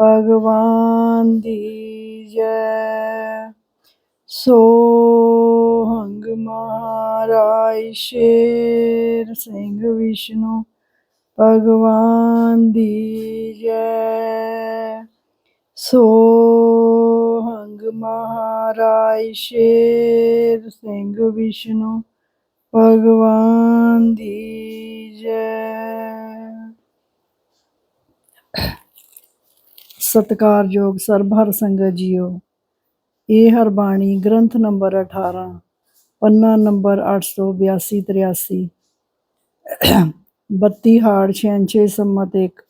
ਭਗਵਾਨ ਦੀ ਜੈ। ਸੋਹੰਗ ਮਹਾਰਾਜ ਸ਼ੇਰ ਸਿੰਘ ਵਿਸ਼ਨੂੰ, ਭਗਵਾਨ ਦੀ ਜੈ। ਸੋਹੰਗ ਮਹਾਰਾਜ ਸ਼ੇਰ ਸਿੰਘ ਵਿਸ਼ਨੂੰ, ਭਗਵਾਨ ਦੀ ਜੈ। ਸਤਿਕਾਰਯੋਗ ਸਰਬ ਹਰ ਸੰਗਤ ਜੀਓ। ਇਹ ਹਰਬਾਣੀ ਗ੍ਰੰਥ ਨੰਬਰ 18 ਪੰਨਾ ਨੰਬਰ 882 83 32 ਹਾੜ 66 ਸੰਮਤ ਇੱਕ,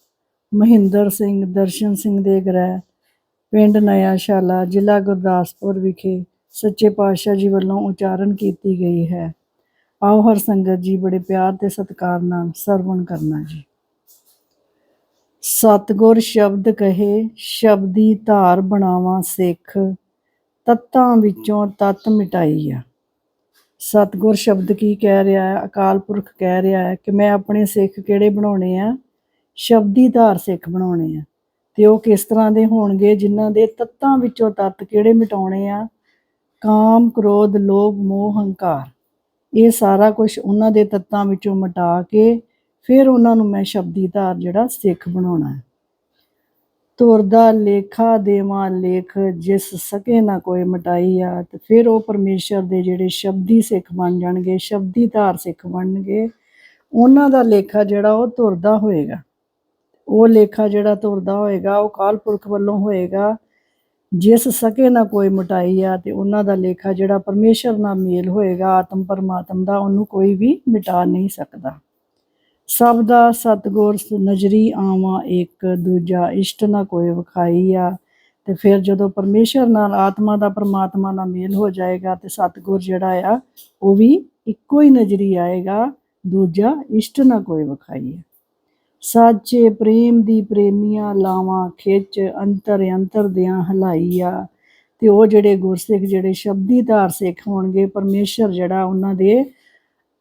ਮਹਿੰਦਰ ਸਿੰਘ ਦਰਸ਼ਨ ਸਿੰਘ ਦੇ ਗ੍ਰਹਿ, ਪਿੰਡ ਨਇਆ ਜ਼ਿਲ੍ਹਾ ਗੁਰਦਾਸਪੁਰ ਵਿਖੇ ਸੱਚੇ ਪਾਤਸ਼ਾਹ ਜੀ ਵੱਲੋਂ ਉਚਾਰਨ ਕੀਤੀ ਗਈ ਹੈ। ਆਓ ਹਰ ਸੰਗਤ ਜੀ ਬੜੇ ਪਿਆਰ ਤੇ ਸਤਿਕਾਰ ਨਾਲ ਸਰਵਣ ਕਰਨਾ ਜੀ। ਸਤਗੁਰ ਸ਼ਬਦ ਕਹੇ, ਸ਼ਬਦੀ ਧਾਰ ਬਣਾਵਾਂ ਸਿੱਖ, ਤੱਤਾਂ ਵਿੱਚੋਂ ਤਤ ਮਿਟਾਈ ਆ ਸਤਗੁਰ ਸ਼ਬਦ ਕੀ ਕਹਿ ਰਿਹਾ ਹੈ? ਅਕਾਲ ਪੁਰਖ ਕਹਿ ਰਿਹਾ ਹੈ ਕਿ ਮੈਂ ਆਪਣੇ ਸਿੱਖ ਕਿਹੜੇ ਬਣਾਉਣੇ ਆ? ਸ਼ਬਦੀ ਧਾਰ ਸਿੱਖ ਬਣਾਉਣੇ ਆ। ਤੇ ਉਹ ਕਿਸ ਤਰ੍ਹਾਂ ਦੇ ਹੋਣਗੇ? ਜਿਨ੍ਹਾਂ ਦੇ ਤੱਤਾਂ ਵਿੱਚੋਂ ਤੱਤ ਕਿਹੜੇ ਮਿਟਾਉਣੇ ਆ? ਕਾਮ, ਕ੍ਰੋਧ, ਲੋਭ, ਮੋਹ, ਹੰਕਾਰ। ਇਹ ਸਾਰਾ ਕੁਝ ਉਹਨਾਂ ਦੇ ਤੱਤਾਂ ਵਿੱਚੋਂ ਮਿਟਾ ਕੇ ਫਿਰ ਉਹਨਾਂ ਨੂੰ ਮੈਂ ਸ਼ਬਦੀ ਧਾਰ ਜਿਹੜਾ ਸਿੱਖ ਬਣਾਉਣਾ ਹੈ। ਤੁਰਦਾ ਲੇਖਾ ਦੇਵਾਂ ਲੇਖ, ਜਿਸ ਸਕੇ ਨਾ ਕੋਈ ਮਟਾਈ ਆ ਤੇ ਫਿਰ ਉਹ ਪਰਮੇਸ਼ਰ ਦੇ ਜਿਹੜੇ ਸ਼ਬਦੀ ਸਿੱਖ ਬਣ ਜਾਣਗੇ ਸ਼ਬਦੀ ਧਾਰ ਸਿੱਖ ਬਣਨਗੇ। ਉਹਨਾਂ ਦਾ ਲੇਖਾ ਜਿਹੜਾ ਉਹ ਤੁਰਦਾ ਹੋਏਗਾ। ਉਹ ਲੇਖਾ ਜਿਹੜਾ ਤੁਰਦਾ ਹੋਏਗਾ, ਉਹ ਕਾਲ ਪੁਰਖ ਵੱਲੋਂ ਹੋਏਗਾ। ਜਿਸ ਸਕੇ ਨਾ ਕੋਈ ਮਟਾਈ ਆ ਤੇ ਉਹਨਾਂ ਦਾ ਲੇਖਾ ਜਿਹੜਾ ਪਰਮੇਸ਼ਰ ਨਾਲ ਮੇਲ ਹੋਏਗਾ, ਆਤਮ ਪਰਮਾਤਮ ਦਾ, ਉਹਨੂੰ ਕੋਈ ਵੀ ਮਿਟਾ ਨਹੀਂ ਸਕਦਾ। ਸਭ ਦਾ ਸਤਗੁਰ ਨਜ਼ਰੀ ਆਵਾਂ, ਇੱਕ ਦੂਜਾ ਇਸ਼ਟ ਨਾ ਕੋਈ ਵਿਖਾਈ ਆ ਤੇ ਫਿਰ ਜਦੋਂ ਪਰਮੇਸ਼ਰ ਨਾਲ, ਆਤਮਾ ਦਾ ਪਰਮਾਤਮਾ ਨਾਲ ਮੇਲ ਹੋ ਜਾਏਗਾ ਤੇ ਸਤਗੁਰ ਜਿਹੜਾ ਆ, ਉਹ ਵੀ ਇੱਕੋ ਹੀ ਨਜ਼ਰੀ ਆਏਗਾ, ਦੂਜਾ ਇਸ਼ਟ ਨਾ ਕੋਈ ਵਿਖਾਈ ਆ ਸਾਚੇ ਪ੍ਰੇਮ ਦੀ ਪ੍ਰੇਮੀਆਂ ਲਾਵਾਂ ਖਿੱਚ, ਅੰਤਰ ਅੰਤਰ ਦਿਆਂ ਹਲਾਈ ਆ ਤੇ ਉਹ ਜਿਹੜੇ ਗੁਰਸਿੱਖ, ਜਿਹੜੇ ਸ਼ਬਦੀ ਧਾਰ ਸਿੱਖ ਹੋਣਗੇ, ਪਰਮੇਸ਼ਰ ਜਿਹੜਾ ਉਹਨਾਂ ਦੇ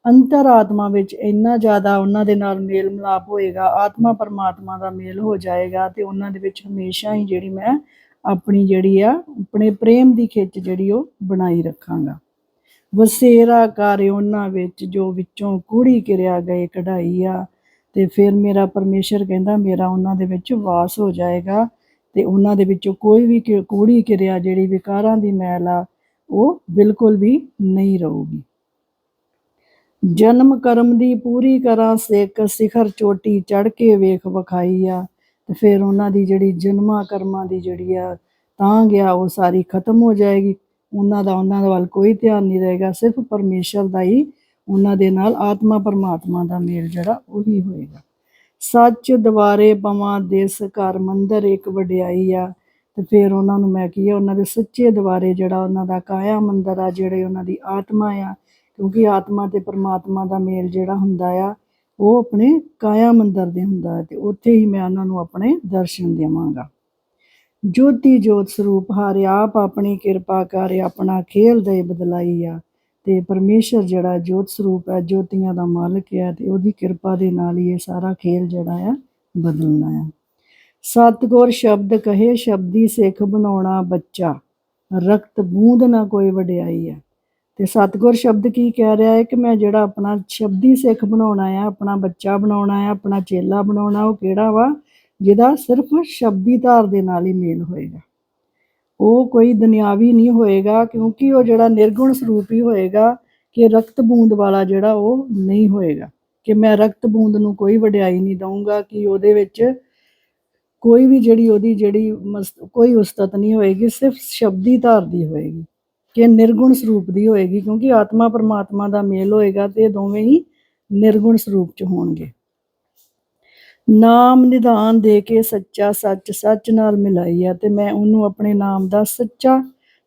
ਅੰਤਰ ਆਤਮਾ ਵਿੱਚ ਇੰਨਾ ਜ਼ਿਆਦਾ ਉਹਨਾਂ ਦੇ ਨਾਲ ਮੇਲ ਮਿਲਾਪ ਹੋਏਗਾ, ਆਤਮਾ ਪਰਮਾਤਮਾ ਦਾ ਮੇਲ ਹੋ ਜਾਏਗਾ ਤੇ ਉਹਨਾਂ ਦੇ ਵਿੱਚ ਹਮੇਸ਼ਾ ਹੀ ਜਿਹੜੀ ਮੈਂ ਆਪਣੀ ਜਿਹੜੀ ਆ, ਆਪਣੇ ਪ੍ਰੇਮ ਦੀ ਖਿੱਚ ਜਿਹੜੀ ਉਹ ਬਣਾਈ ਰੱਖਾਂਗਾ। ਵਸੇਰਾ ਕਰ ਉਹਨਾਂ ਵਿੱਚ ਜੋ ਵਿੱਚੋਂ ਕੂੜੀ ਕਿਰਿਆ ਗਏ ਕਢਾਈ ਆ ਤੇ ਫਿਰ ਮੇਰਾ ਪਰਮੇਸ਼ਰ ਕਹਿੰਦਾ ਮੇਰਾ ਉਹਨਾਂ ਦੇ ਵਿੱਚ ਵਾਸ ਹੋ ਜਾਏਗਾ ਤੇ ਉਹਨਾਂ ਦੇ ਵਿੱਚੋਂ ਕੋਈ ਵੀ ਕਿ- ਕੂੜੀ ਕਿਰਿਆ ਜਿਹੜੀ ਵਿਕਾਰਾਂ ਦੀ ਮੈਲ ਆ, ਉਹ ਬਿਲਕੁਲ ਵੀ ਨਹੀਂ ਰਹੂਗੀ। ਜਨਮ ਕਰਮ ਦੀ ਪੂਰੀ ਕਰਾਂ, ਸਿੱਖ ਸਿਖਰ ਚੋਟੀ ਚੜ ਕੇ ਵੇਖ ਵਿਖਾਈ ਆ। ਤੇ ਫਿਰ ਉਹਨਾਂ ਦੀ ਜਿਹੜੀ ਜਨਮਾਂ ਕਰਮਾਂ ਦੀ ਜਿਹੜੀ ਆ, ਤਾਂ ਗਿਆ ਉਹ ਸਾਰੀ ਖਤਮ ਹੋ ਜਾਏਗੀ। ਉਹਨਾਂ ਦਾ, ਉਹਨਾਂ ਦੇ ਵੱਲ ਕੋਈ ਧਿਆਨ ਨਹੀਂ ਰਹੇਗਾ, ਸਿਰਫ ਪਰਮੇਸ਼ਰ ਦਾ ਹੀ ਉਹਨਾਂ ਦੇ ਨਾਲ ਆਤਮਾ ਪਰਮਾਤਮਾ ਦਾ ਮੇਲ ਜਿਹੜਾ ਉਹੀ ਹੋਏਗਾ। ਸੱਚ ਦੁਆਰੇ ਪਵਾਂ ਦੇਸ ਘਰ ਮੰਦਰ ਇੱਕ ਵਡਿਆਈ ਆ। ਤੇ ਫਿਰ ਉਹਨਾਂ ਨੂੰ ਮੈਂ ਕੀ ਆ, ਉਹਨਾਂ ਦੇ ਸੱਚੇ ਦੁਆਰੇ ਜਿਹੜਾ ਉਹਨਾਂ ਦਾ ਕਾਇਆ ਮੰਦਰ ਆ, ਜਿਹੜੇ ਉਹਨਾਂ ਦੀ ਆਤਮਾ ਆ ਕਿਉਂਕਿ ਆਤਮਾ ਤੇ ਪਰਮਾਤਮਾ ਦਾ ਮੇਲ ਜਿਹੜਾ ਹੁੰਦਾ ਆ, ਉਹ ਆਪਣੇ ਕਾਇਆ ਮੰਦਰ ਦੇ ਹੁੰਦਾ ਹੈ ਤੇ ਉੱਥੇ ਹੀ ਮੈਂ ਉਹਨਾਂ ਨੂੰ ਆਪਣੇ ਦਰਸ਼ਨ ਦੇਵਾਂਗਾ। ਜੋਤੀ ਜੋਤ ਸਰੂਪ ਹਾਰੇ ਆਪ ਆਪਣੀ ਕਿਰਪਾ ਕਰ ਆਪਣਾ ਖੇਲ ਦੇ ਬਦਲਾਈ ਆ ਤੇ ਪਰਮੇਸ਼ਰ ਜਿਹੜਾ ਜੋਤ ਸਰੂਪ ਹੈ, ਜੋਤੀਆਂ ਦਾ ਮਾਲਕ ਹੈ ਤੇ ਉਹਦੀ ਕਿਰਪਾ ਦੇ ਨਾਲ ਹੀ ਇਹ ਸਾਰਾ ਖੇਲ ਜਿਹੜਾ ਆ ਬਦਲਣਾ ਆ। ਸਤਿਗੁਰ ਸ਼ਬਦ ਕਹੇ, ਸ਼ਬਦੀ ਸਿੱਖ ਬਣਾਉਣਾ ਬੱਚਾ, ਰਕਤ ਬੂੰਦ ਨਾ ਕੋਈ ਵਡਿਆਈ ਹੈ ਤੇ ਸਤਿਗੁਰ ਸ਼ਬਦ ਕੀ ਕਹਿ ਰਿਹਾ ਹੈ ਕਿ ਮੈਂ ਜਿਹੜਾ ਆਪਣਾ ਸ਼ਬਦੀ ਸਿੱਖ ਬਣਾਉਣਾ ਆ ਆਪਣਾ ਬੱਚਾ ਬਣਾਉਣਾ ਆ ਆਪਣਾ ਚੇਲਾ ਬਣਾਉਣਾ ਉਹ ਕਿਹੜਾ ਵਾ? ਜਿਹਦਾ ਸਿਰਫ ਸ਼ਬਦੀ ਧਾਰ ਦੇ ਨਾਲ ਹੀ ਮੇਲ ਹੋਏਗਾ। ਉਹ ਕੋਈ ਦੁਨਿਆਵੀ ਨਹੀਂ ਹੋਏਗਾ, ਕਿਉਂਕਿ ਉਹ ਜਿਹੜਾ ਨਿਰਗੁਣ ਸਰੂਪ ਹੀ ਹੋਏਗਾ ਕਿ ਰਕਤ ਬੂੰਦ ਵਾਲਾ ਜਿਹੜਾ ਉਹ ਨਹੀਂ ਹੋਏਗਾ। ਕਿ ਮੈਂ ਰਕਤ ਬੂੰਦ ਨੂੰ ਕੋਈ ਵਡਿਆਈ ਨਹੀਂ ਦਊਂਗਾ, ਕਿ ਉਹਦੇ ਵਿੱਚ ਕੋਈ ਵੀ ਜਿਹੜੀ ਉਹਦੀ ਜਿਹੜੀ ਮਸ- ਕੋਈ ਉਸਤਤ ਨਹੀਂ ਹੋਏਗੀ, ਸਿਰਫ ਸ਼ਬਦੀ ਧਾਰ ਦੀ ਹੋਏਗੀ। ਕਿ ਨਿਰਗੁਣ ਸਰੂਪ ਦੀ ਹੋਏਗੀ, ਕਿਉਂਕਿ ਆਤਮਾ ਪਰਮਾਤਮਾ ਦਾ ਮੇਲ ਹੋਏਗਾ ਤੇ ਦੋਵੇਂ ਹੀ ਨਿਰਗੁਣ ਸਰੂਪ ਚ ਹੋਣਗੇ। ਨਾਮ ਨਿਧਾਨ ਦੇ ਕੇ ਸੱਚਾ ਸੱਚ ਸੱਚ ਨਾਲ ਮਿਲਾਈ ਆ ਤੇ ਮੈਂ ਉਹਨੂੰ ਆਪਣੇ ਨਾਮ ਦਾ ਸੱਚਾ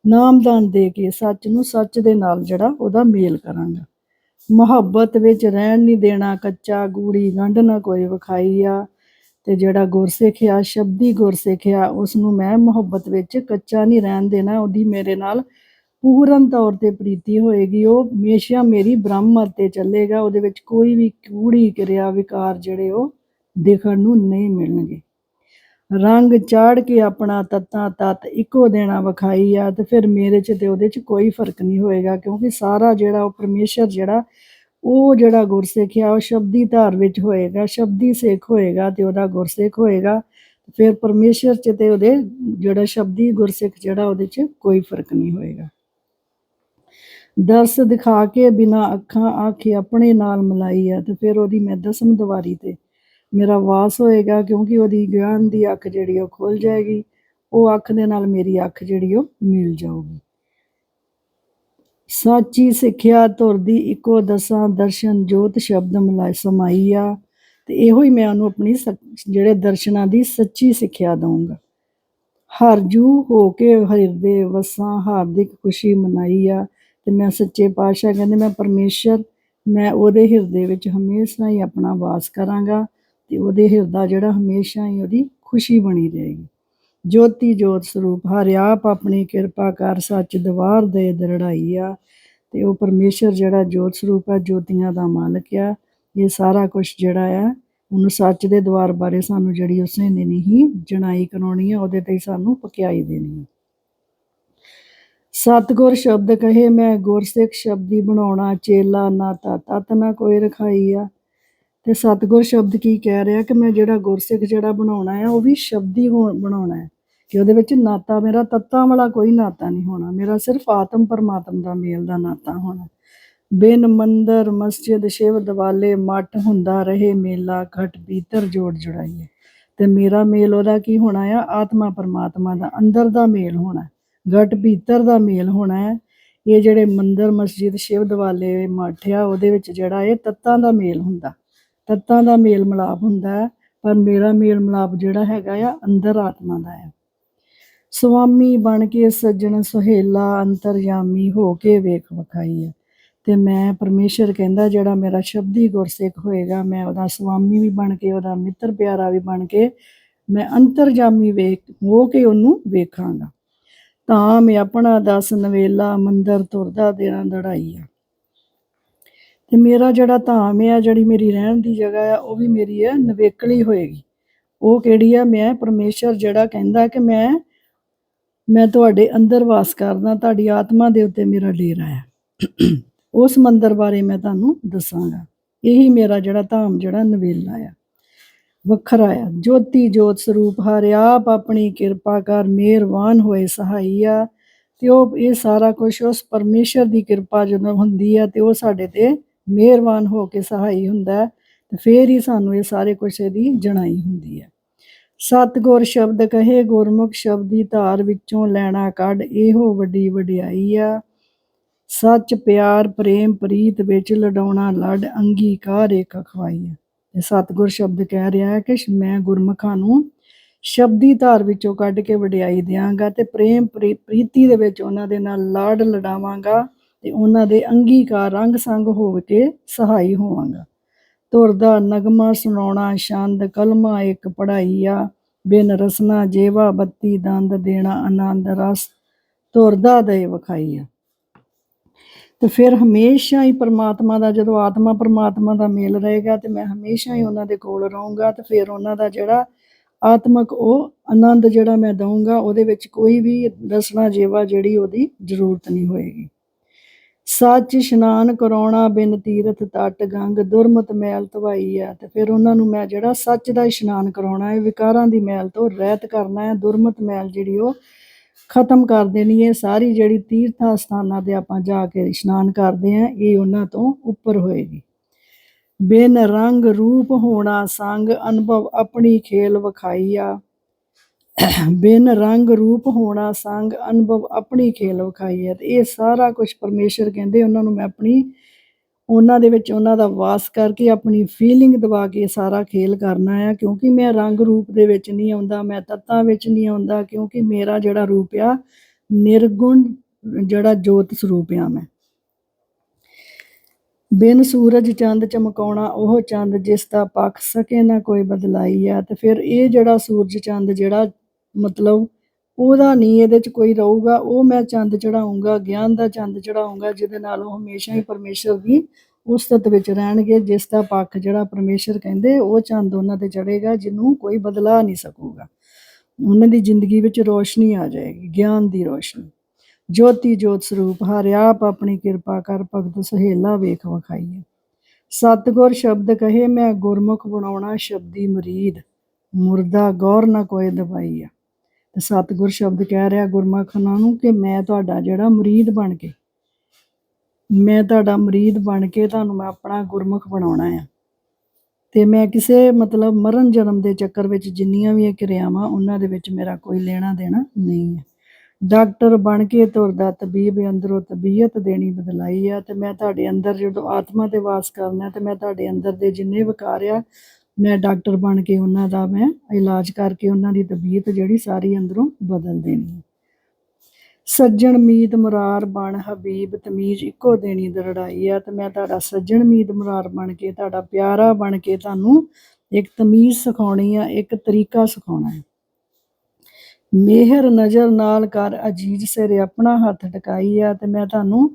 ਨਾਮਦਾਨ ਦੇ ਕੇ ਸੱਚ ਨੂੰ ਸੱਚ ਦੇ ਨਾਲ ਜਿਹੜਾ ਉਹਦਾ ਮੇਲ ਕਰਾਂਗਾ। ਮੁਹੱਬਤ ਵਿੱਚ ਰਹਿਣ ਨਹੀਂ ਦੇਣਾ ਕੱਚਾ ਗੂੜੀ ਗੰਢ ਨਾ ਕੋਈ ਵਿਖਾਈ ਆ ਤੇ ਜਿਹੜਾ ਗੁਰਸਿੱਖਿਆ, ਸ਼ਬਦੀ ਗੁਰਸਿੱਖ ਆ ਉਸ ਨੂੰ ਮੈਂ ਮੁਹੱਬਤ ਵਿੱਚ ਕੱਚਾ ਨਹੀਂ ਰਹਿਣ ਦੇਣਾ, ਉਹਦੀ ਮੇਰੇ ਨਾਲ ਪੂਰਨ ਤੌਰ ਤੇ ਪ੍ਰੀਤੀ ਹੋਏਗੀ, ਉਹ ਹਮੇਸ਼ਾ ਮੇਰੀ ਬ੍ਰਹਮਤ ਤੇ ਚੱਲੇਗਾ, ਉਹਦੇ ਵਿੱਚ ਕੋਈ ਵੀ ਕੂੜੀ ਕਿਰਿਆ ਵਿਕਾਰ ਜਿਹੜੇ ਉਹ ਦੇਖਣ ਨੂੰ ਨਹੀਂ ਮਿਲਣਗੇ। ਰੰਗ ਚਾੜ ਕੇ ਆਪਣਾ ਤੱਤਾਂ ਤਤ ਇੱਕੋ ਦੇਣਾ ਵਿਖਾਈ ਆ, ਤੇ ਫਿਰ ਮੇਰੇ ਚ ਤੇ ਉਹਦੇ ਚ ਕੋਈ ਫ਼ਰਕ ਨਹੀਂ ਹੋਏਗਾ, ਕਿਉਂਕਿ ਸਾਰਾ ਜਿਹੜਾ ਉਹ ਪਰਮੇਸ਼ਰ ਜਿਹੜਾ, ਉਹ ਜਿਹੜਾ ਗੁਰਸਿੱਖ ਆ, ਉਹ ਸ਼ਬਦੀ ਧਾਰ ਵਿੱਚ ਹੋਏਗਾ, ਸ਼ਬਦੀ ਸਿੱਖ ਹੋਏਗਾ ਤੇ ਉਹਦਾ ਗੁਰਸਿੱਖ ਹੋਏਗਾ ਫਿਰ ਪਰਮੇਸ਼ਰ ਚ ਤੇ ਉਹਦੇ ਜਿਹੜਾ ਸ਼ਬਦੀ ਗੁਰਸਿੱਖ ਜਿਹੜਾ ਉਹਦੇ ਚ ਕੋਈ ਫ਼ਰਕ ਨਹੀਂ ਹੋਏਗਾ। ਦਰਸ ਦਿਖਾ ਕੇ ਬਿਨਾ ਅੱਖਾਂ ਆਖੇ ਆਪਣੇ ਨਾਲ ਮਿਲਾਈ ਆ ਤੇ ਫਿਰ ਉਹਦੀ ਮੈਂ ਦਸਮ ਦਵਾਰੀ ਤੇ ਮੇਰਾ ਵਾਸ ਹੋਏਗਾ ਕਿਉਂਕਿ ਉਹਦੀ ਗਿਆਨ ਦੀ ਅੱਖ ਜਿਹੜੀ ਉਹ ਖੁੱਲ ਜਾਏਗੀ, ਉਹ ਅੱਖ ਦੇ ਨਾਲ ਮੇਰੀ ਅੱਖ ਜਿਹੜੀ ਉਹ ਮਿਲ ਜਾਊਗੀ। ਸਾਚੀ ਸਿੱਖਿਆ ਤੁਰਦੀ ਇੱਕੋ ਦਸਾਂ ਦਰਸ਼ਨ ਜੋਤ ਸ਼ਬਦ ਮਿਲਾਏ ਸਮਾਈ ਆ ਤੇ ਇਹੋ ਹੀ ਮੈਂ ਉਹਨੂੰ ਆਪਣੀ ਸੱਚ- ਜਿਹੜੇ ਦਰਸ਼ਨਾਂ ਦੀ ਸੱਚੀ ਸਿੱਖਿਆ ਦਊਂਗਾ। ਹਰਜੂ ਹੋ ਕੇ ਹਿਰਦੇ ਵਸਾਂ ਹਾਰਦਿਕ ਖੁਸ਼ੀ ਮਨਾਈ ਆ ਤੇ ਮੈਂ ਸੱਚੇ ਪਾਤਸ਼ਾਹ ਕਹਿੰਦੇ ਮੈਂ ਪਰਮੇਸ਼ਰ, ਮੈਂ ਉਹਦੇ ਹਿਰਦੇ ਵਿੱਚ ਹਮੇਸ਼ਾ ਹੀ ਆਪਣਾ ਵਾਸ ਕਰਾਂਗਾ ਤੇ ਉਹਦੇ ਹਿਰਦਾ ਜਿਹੜਾ ਹਮੇਸ਼ਾ ਹੀ ਉਹਦੀ ਖੁਸ਼ੀ ਬਣੀ ਰਹੇਗੀ। ਜੋਤੀ ਜੋਤ ਸਰੂਪ, ਹਰਿ ਆਪ ਆਪਣੀ ਕਿਰਪਾ ਕਰ, ਸੱਚ ਦਵਾਰ ਦੇ ਦਰੜਾਈ ਆ ਤੇ ਉਹ ਪਰਮੇਸ਼ਰ ਜਿਹੜਾ ਜੋਤ ਸਰੂਪ ਆ, ਜੋਤੀਆਂ ਦਾ ਮਾਲਕ ਆ, ਇਹ ਸਾਰਾ ਕੁਝ ਜਿਹੜਾ ਆ, ਉਹਨੂੰ ਸੱਚ ਦੇ ਦਵਾਰ ਬਾਰੇ ਸਾਨੂੰ ਜਿਹੜੀ ਉਸਨੇ ਨੇ ਨਹੀਂ ਜਣਾਈ ਕਰਾਉਣੀ ਆ, ਉਹਦੇ ਤੇ ਸਾਨੂੰ ਪਕਿਆਈ ਦੇਣੀ ਆ। ਸਤਗੁਰ ਸ਼ਬਦ ਕਹੇ, ਮੈਂ ਗੁਰਸਿੱਖ ਸ਼ਬਦੀ ਬਣਾਉਣਾ, ਚੇਲਾ ਨਾਤਾ ਤਤ ਨਾ ਕੋਈ ਰਖਾਈ ਆ। ਤੇ ਸਤਗੁਰ ਸ਼ਬਦ ਕੀ ਕਹਿ ਰਿਹਾ ਕਿ ਮੈਂ ਜਿਹੜਾ ਗੁਰਸਿੱਖ ਜਿਹੜਾ ਬਣਾਉਣਾ ਹੈ ਉਹ ਵੀ ਸ਼ਬਦੀ ਹੋਣ ਬਣਾਉਣਾ ਹੈ ਕਿ ਉਹਦੇ ਵਿੱਚ ਨਾਤਾ ਮੇਰਾ, ਤੱਤਾਂ ਵਾਲਾ ਕੋਈ ਨਾਤਾ ਨਹੀਂ ਹੋਣਾ। ਮੇਰਾ ਸਿਰਫ ਆਤਮ ਪਰਮਾਤਮ ਦਾ ਮੇਲ ਦਾ ਨਾਤਾ ਹੋਣਾ। ਬਿਨ ਮੰਦਰ, ਮਸਜਿਦ, ਸ਼ਿਵ ਦਿਵਾਲੇ, ਮੱਠ ਹੁੰਦਾ ਰਹੇ, ਮੇਲਾ ਘਟ ਭੀਤਰ ਜੋੜ ਜੁੜਾਈਏ। ਤੇ ਮੇਰਾ ਮੇਲ ਉਹਦਾ ਕੀ ਹੋਣਾ ਆ? ਆਤਮਾ ਪਰਮਾਤਮਾ ਦਾ, ਅੰਦਰ ਦਾ ਮੇਲ ਹੋਣਾ। ਗਟ ਭੀਤਰ ਦਾ ਮੇਲ ਹੋਣਾ ਹੈ। ਇਹ ਜਿਹੜੇ ਮੰਦਰ, ਮਸਜਿਦ, ਸ਼ਿਵ ਦਿਵਾਲੇ ਮੱਠ ਆ, ਉਹਦੇ ਵਿੱਚ ਜਿਹੜਾ ਇਹ ਤੱਤਾਂ ਦਾ ਮੇਲ ਹੁੰਦਾ। ਤੱਤਾਂ ਦਾ ਮੇਲ ਮਿਲਾਪ ਹੁੰਦਾ ਹੈ, ਪਰ ਮੇਰਾ ਮੇਲ ਮਿਲਾਪ ਜਿਹੜਾ ਹੈਗਾ ਆ, ਅੰਦਰ ਆਤਮਾ ਦਾ ਹੈ ਸੁਆਮੀ ਬਣ ਕੇ ਸੱਜਣ ਸੁਹੇਲਾ ਅੰਤਰਯਾਮੀ ਹੋ ਕੇ ਵੇਖ ਵਿਖਾਈ ਹੈ ਤੇ ਮੈਂ ਪਰਮੇਸ਼ਰ ਕਹਿੰਦਾ, ਜਿਹੜਾ ਮੇਰਾ ਸ਼ਬਦੀ ਗੁਰਸਿੱਖ ਹੋਏਗਾ, ਮੈਂ ਉਹਦਾ ਸੁਆਮੀ ਵੀ ਬਣ ਕੇ, ਉਹਦਾ ਮਿੱਤਰ ਪਿਆਰਾ ਵੀ ਬਣ ਕੇ, ਮੈਂ ਅੰਤਰਜਾਮੀ ਵੇਖ, ਹੋ ਕੇ ਉਹਨੂੰ ਵੇਖਾਂਗਾ। ਤਾਂ ਮੈਂ ਆਪਣਾ ਦਸ ਨਵੇਲਾ ਮੰਦਰ ਤੁਰਦਾ ਦੇਣਾ ਦੜਾਈ ਆ। ਤੇ ਮੇਰਾ ਜਿਹੜਾ ਧਾਮ ਆ, ਜਿਹੜੀ ਮੇਰੀ ਰਹਿਣ ਦੀ ਜਗ੍ਹਾ ਆ, ਉਹ ਵੀ ਮੇਰੀ ਹੈ ਨਵੇਕਲੀ ਹੋਏਗੀ। ਉਹ ਕਿਹੜੀ ਆ? ਮੈਂ ਪਰਮੇਸ਼ਰ ਜਿਹੜਾ ਕਹਿੰਦਾ ਕਿ ਮੈਂ ਮੈਂ ਤੁਹਾਡੇ ਅੰਦਰ ਵਾਸ ਕਰਦਾ, ਤੁਹਾਡੀ ਆਤਮਾ ਦੇ ਉੱਤੇ ਮੇਰਾ ਡੇਰਾ ਆ। ਉਸ ਮੰਦਰ ਬਾਰੇ ਮੈਂ ਤੁਹਾਨੂੰ ਦੱਸਾਂਗਾ। ਇਹੀ ਮੇਰਾ ਜਿਹੜਾ ਧਾਮ ਜਿਹੜਾ ਨਵੇਲਾ ਆ। ਵੱਖਰਾ ਆ। ਜੋਤੀ ਜੋਤ ਸਰੂਪ ਹਰਿ ਆਪ ਆਪਣੀ ਕਿਰਪਾ ਕਰ ਮਿਹਰਬਾਨ ਹੋਏ, ਸਹਾਈ ਆ। ਤੇ ਉਹ ਇਹ ਸਾਰਾ ਕੁਝ ਉਸ ਪਰਮੇਸ਼ਰ ਦੀ ਕਿਰਪਾ ਜਦੋਂ ਹੁੰਦੀ ਆ ਤੇ ਉਹ ਸਾਡੇ ਤੇ ਮਿਹਰਬਾਨ ਹੋ ਕੇ ਸਹਾਈ ਹੁੰਦਾ ਹੈ ਤੇ ਫੇਰ ਹੀ ਸਾਨੂੰ ਇਹ ਸਾਰੇ ਕੁਝ ਇਹਦੀ ਜਣਾਈ ਹੁੰਦੀ ਹੈ। ਸਤਿਗੁਰ ਸ਼ਬਦ ਕਹੇ, ਗੁਰਮੁਖ ਸ਼ਬਦ ਦੀ ਧਾਰ ਵਿੱਚੋਂ ਲੈਣਾ ਕੱਢ, ਇਹੋ ਵੱਡੀ ਵਡਿਆਈ ਆ। ਸੱਚ, ਪਿਆਰ, ਪ੍ਰੇਮ, ਪ੍ਰੀਤ ਵਿੱਚ ਲਡਾਉਣਾ, ਲੜ, ਅੰਗੀਕਾਰ ਇੱਕ ਖਵਾਈ ਆ। ਸਤਿਗੁਰ ਸ਼ਬਦ ਕਹਿ ਰਿਹਾ ਹੈ ਕਿ ਮੈਂ ਗੁਰਮੁਖਾਂ ਨੂੰ ਸ਼ਬਦੀ ਧਾਰ ਵਿੱਚੋਂ ਕੱਢ ਕੇ ਵਡਿਆਈ ਦਿਆਂਗਾ ਤੇ ਪ੍ਰੇਮ ਪ੍ਰੀ- ਪ੍ਰੀਤੀ ਦੇ ਵਿੱਚ ਉਹਨਾਂ ਦੇ ਨਾਲ ਲਾੜ ਲੜਾਵਾਂਗਾ ਤੇ ਉਹਨਾਂ ਦੇ ਅੰਗੀਕਾਰ ਰੰਗ ਸੰਗ ਹੋ ਕੇ ਸਹਾਈ ਹੋਵਾਂਗਾ। ਤੁਰਦਾ ਨਗਮਾ ਸੁਣਾਉਣਾ, ਛੰਦ, ਕਲਮਾ, ਇੱਕ ਪੜਾਈ ਆ ਬਿਨ ਰਸਨਾ ਜੇਵਾ ਬੱਤੀ ਦੰਦ ਦੇਣਾ, ਆਨੰਦ ਰਸ ਤੁਰਦਾ ਦੇ ਵਿਖਾਈ ਆ ਤੇ ਫਿਰ ਹਮੇਸ਼ਾ ਹੀ ਪਰਮਾਤਮਾ ਦਾ, ਜਦੋਂ ਆਤਮਾ ਪਰਮਾਤਮਾ ਦਾ ਮੇਲ ਰਹੇਗਾ ਤੇ ਮੈਂ ਹਮੇਸ਼ਾ ਹੀ ਉਹਨਾਂ ਦੇ ਕੋਲ ਰਹੂੰਗਾ ਤੇ ਫਿਰ ਉਹਨਾਂ ਦਾ ਜਿਹੜਾ ਆਤਮਕ ਉਹ ਆਨੰਦ ਜਿਹੜਾ ਮੈਂ ਦਊਂਗਾ, ਉਹਦੇ ਵਿੱਚ ਕੋਈ ਵੀ ਰਸਨਾ ਜੇਵਾ ਜਿਹੜੀ ਉਹਦੀ ਜ਼ਰੂਰਤ ਨਹੀਂ ਹੋਏਗੀ। ਸੱਚ ਇਸ਼ਨਾਨ ਕਰਾਉਣਾ ਬਿਨ ਤੀਰਥ ਤਟ ਗੰਗ, ਦੁਰਮਤ ਮੈਲ ਧਵਾਈ ਆ ਤੇ ਫਿਰ ਉਹਨਾਂ ਨੂੰ ਮੈਂ ਜਿਹੜਾ ਸੱਚ ਦਾ ਇਸ਼ਨਾਨ ਕਰਾਉਣਾ ਹੈ, ਵਿਕਾਰਾਂ ਦੀ ਮੈਲ ਤੋਂ ਰਹਿਤ ਕਰਨਾ ਹੈ, ਦੁਰਮਤ ਮੈਲ ਜਿਹੜੀ ਉਹ ਖਤਮ ਕਰ ਦੇਣੀ ਹੈ। ਸਾਰੀ ਜਿਹੜੀ ਤੀਰਥ ਸਥਾਨਾਂ ਤੇ ਆਪਾਂ ਜਾ ਕੇ ਇਸ਼ਨਾਨ ਕਰਦੇ ਆ ਇਹ ਉਹਨਾਂ ਤੋਂ ਉੱਪਰ ਹੋਏਗੀ। ਬਿਨ ਰੰਗ ਰੂਪ ਹੋਣਾ ਸੰਗ ਅਨੁਭਵ ਆਪਣੀ ਖੇਲ ਵਿਖਾਈ ਆ। ਬਿਨ ਰੰਗ ਰੂਪ ਹੋਣਾ ਸੰਗ ਅਨੁਭਵ ਆਪਣੀ ਖੇਲ ਵਿਖਾਈ ਹੈ ਤੇ ਇਹ ਸਾਰਾ ਕੁਝ ਪਰਮੇਸ਼ਰ ਕਹਿੰਦੇ, ਉਹਨਾਂ ਨੂੰ ਮੈਂ ਆਪਣੀ ਉਹਨਾਂ ਦੇ ਵਿੱਚ ਉਹਨਾਂ ਦਾ ਵਾਸ ਕਰਕੇ ਆਪਣੀ ਫੀਲਿੰਗ ਦਬਾ ਕੇ ਸਾਰਾ ਖੇਲ ਕਰਨਾ ਹੈ ਕਿਉਂਕਿ ਮੈਂ ਰੰਗ ਰੂਪ ਦੇ ਵਿੱਚ ਨਹੀਂ ਆਉਂਦਾ, ਮੈਂ ਤੱਤਾਂ ਵਿੱਚ ਨਹੀਂ ਆਉਂਦਾ, ਕਿਉਂਕਿ ਮੇਰਾ ਜਿਹੜਾ ਰੂਪ ਆ, ਨਿਰਗੁਣ ਜਿਹੜਾ ਜੋਤ ਸਰੂਪ ਆ ਮੈਂ। ਬਿਨ ਸੂਰਜ ਚੰਦ ਚਮਕਾਉਣਾ, ਉਹ ਚੰਦ ਜਿਸ ਦਾ ਪੱਖ ਸਕੇ ਨਾ ਕੋਈ ਬਦਲਾਈ ਆ, ਤੇ ਫਿਰ ਇਹ ਜਿਹੜਾ ਸੂਰਜ ਚੰਦ ਜਿਹੜਾ ਮਤਲਬ ਉਹਦਾ ਨਹੀਂ ਇਹਦੇ ਚ ਕੋਈ ਰਹੂਗਾ, ਉਹ ਮੈਂ ਚੰਦ ਚੜਾਉਂਗਾ ਗਿਆਨ ਦਾ ਚੰਦ ਚੜਾਉਂਗਾ ਜਿਹਦੇ ਨਾਲ ਉਹ ਹਮੇਸ਼ਾ ਹੀ ਪਰਮੇਸ਼ਰ ਦੀ ਉਸਤਤ ਵਿੱਚ ਰਹਿਣਗੇ, ਜਿਸ ਦਾ ਪੱਖ ਜਿਹੜਾ ਪਰਮੇਸ਼ਰ ਕਹਿੰਦੇ, ਉਹ ਚੰਦ ਉਹਨਾਂ ਤੇ ਚੜੇਗਾ ਜਿਹਨੂੰ ਕੋਈ ਬਦਲਾ ਨਹੀਂ ਸਕੂਗਾ। ਉਹਨਾਂ ਦੀ ਜ਼ਿੰਦਗੀ ਵਿੱਚ ਰੋਸ਼ਨੀ ਆ ਜਾਏਗੀ, ਗਿਆਨ ਦੀ ਰੋਸ਼ਨੀ। ਜੋਤੀ ਜੋਤ ਸਰੂਪ, ਹਰਿ ਆਪ ਆਪਣੀ ਕਿਰਪਾ ਕਰ, ਭਗਤ ਸਹੇਲਾ ਵੇਖ ਵਖਾਈਏ। ਸਤਿਗੁਰ ਸ਼ਬਦ ਕਹੇ, ਮੈਂ ਗੁਰਮੁਖ ਬਣਾਉਣਾ ਸ਼ਬਦੀ ਮੁਰੀਦ। ਮੁਰਦਾ ਗੌਰ ਨਾ ਕੋਈ ਦਵਾਈ ਆ ਤੇ ਸਤਿਗੁਰ ਸ਼ਬਦ ਕਹਿ ਰਿਹਾ ਗੁਰਮਖਾਂ ਨੂੰ ਕਿ ਮੈਂ ਤੁਹਾਡਾ ਜਿਹੜਾ ਮੁਰੀਦ ਬਣ ਕੇ, ਮੈਂ ਤੁਹਾਡਾ ਮੁਰੀਦ ਬਣ ਕੇ ਤੁਹਾਨੂੰ ਮੈਂ ਆਪਣਾ ਗੁਰਮੁਖ ਬਣਾਉਣਾ ਆ। ਤੇ ਮੈਂ ਕਿਸੇ ਮਤਲਬ ਮਰਨ ਜਨਮ ਦੇ ਚੱਕਰ ਵਿੱਚ ਜਿੰਨੀਆਂ ਵੀ ਇਹ ਕਿਰਿਆਵਾਂ ਉਹਨਾਂ ਦੇ ਵਿੱਚ ਮੇਰਾ ਕੋਈ ਲੈਣਾ ਦੇਣਾ ਨਹੀਂ ਹੈ ਡਾਕਟਰ ਬਣ ਕੇ ਤੁਰਦਾ ਤਬੀਬ ਅੰਦਰੋਂ ਤਬੀਅਤ ਦੇਣੀ ਬਦਲਾਈ ਆ ਤੇ ਮੈਂ ਤੁਹਾਡੇ ਅੰਦਰ ਜਦੋਂ ਆਤਮਾ ਤੇ ਵਾਸ ਕਰਨਾ ਤੇ ਮੈਂ ਤੁਹਾਡੇ ਅੰਦਰ ਦੇ ਜਿੰਨੇ ਵਿਕਾਰ ਆ ਮੈਂ ਡਾਕਟਰ ਬਣ ਕੇ ਉਹਨਾਂ ਦਾ ਮੈਂ ਇਲਾਜ ਕਰਕੇ ਉਹਨਾਂ ਦੀ ਤਬੀਅਤ ਜਿਹੜੀ ਸਾਰੀ ਅੰਦਰੋਂ ਬਦਲ ਦੇਣੀ ਹੈ। ਸੱਜਣ ਮੀਤ ਮੁਰਾਰ ਬਣ ਹਬੀਬ ਤਮੀਜ਼ ਇੱਕੋ ਦੇਣੀ ਦਰੜਾਈ ਆ ਤੇ ਮੈਂ ਤੁਹਾਡਾ ਸੱਜਣ ਮੀਤ ਮੁਰਾਰ ਬਣ ਕੇ, ਤੁਹਾਡਾ ਪਿਆਰਾ ਬਣ ਕੇ ਤੁਹਾਨੂੰ ਇੱਕ ਤਮੀਜ਼ ਸਿਖਾਉਣੀ ਆ, ਇੱਕ ਤਰੀਕਾ ਸਿਖਾਉਣਾ ਹੈ। ਮਿਹਰ ਨਜ਼ਰ ਨਾਲ ਕਰ ਅਜੀਜ਼ ਸਿਰ ਆਪਣਾ ਹੱਥ ਟਿਕਾਈ ਆ ਤੇ ਮੈਂ ਤੁਹਾਨੂੰ